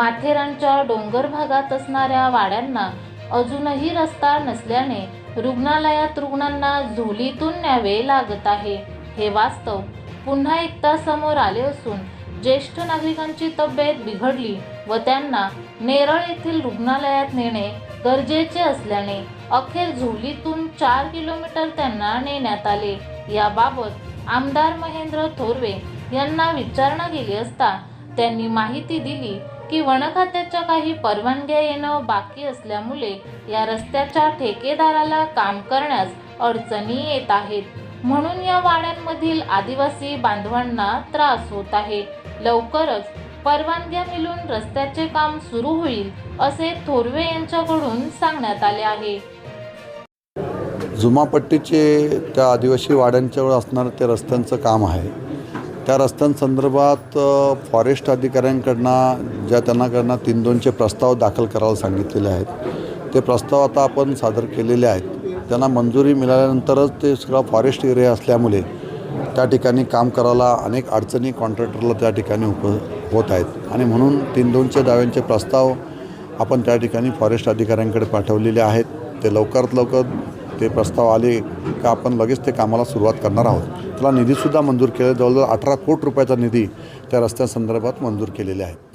माथेरानच्या डोंगर भागात असणाऱ्या वाड्यांना अजूनही रस्ता नसल्याने रुग्णालयात रुग्णांना झोलीतून न्यावे लागत आहे. हे वास्तव पुन्हा एकदा समोर आले असून ज्येष्ठ नागरिकांची तब्येत बिघडली व त्यांना नेरळ येथील रुग्णालयात नेणे गरजेचे असल्याने अखेर झोलीतून चार किलोमीटर त्यांना नेण्यात आले. याबाबत आमदार महेंद्र थोरवे यांना विचारणा केली असता त्यांनी माहिती दिली की वनखात्याच्या काही परवानग्या येणं बाकी असल्यामुळे या रस्त्याच्या ठेकेदाराला काम करण्यास अडचणी येत आहेत. म्हणून या वाड्यांमधील आदिवासी बांधवांना त्रास होत आहे. लवकरच परवानग्या मिळून रस्त्याचे काम सुरू होईल असे थोरवे यांच्याकडून सांगण्यात आले आहे. जुमापट्टीचे त्या आदिवासी वाड्यांच्यावर असणारं ते रस्त्यांचं काम आहे. त्या रस्त्यांसंदर्भात फॉरेस्ट अधिकाऱ्यांकडनं ज्या त्यांनाकडनं तीन दोनचे प्रस्ताव दाखल करायला सांगितलेले आहेत ते प्रस्ताव आता आपण सादर केलेले आहेत. त्यांना मंजुरी मिळाल्यानंतरच ते सगळा फॉरेस्ट एरिया असल्यामुळे त्या ठिकाणी काम करायला अनेक अडचणी कॉन्ट्रॅक्टरला त्या ठिकाणी उप होत आहेत. आणि म्हणून तीन दोनचे दाव्यांचे प्रस्ताव आपण त्या ठिकाणी फॉरेस्ट अधिकाऱ्यांकडे पाठवलेले आहेत. ते लवकरात लवकर ते प्रस्ताव आले का आपण लगेच ते कामाला सुरुवात करणार आहोत. त्याला निधीसुद्धा मंजूर केला. जवळजवळ अठरा कोटी रुपयाचा निधी त्या रस्त्यासंदर्भात मंजूर केलेले आहेत.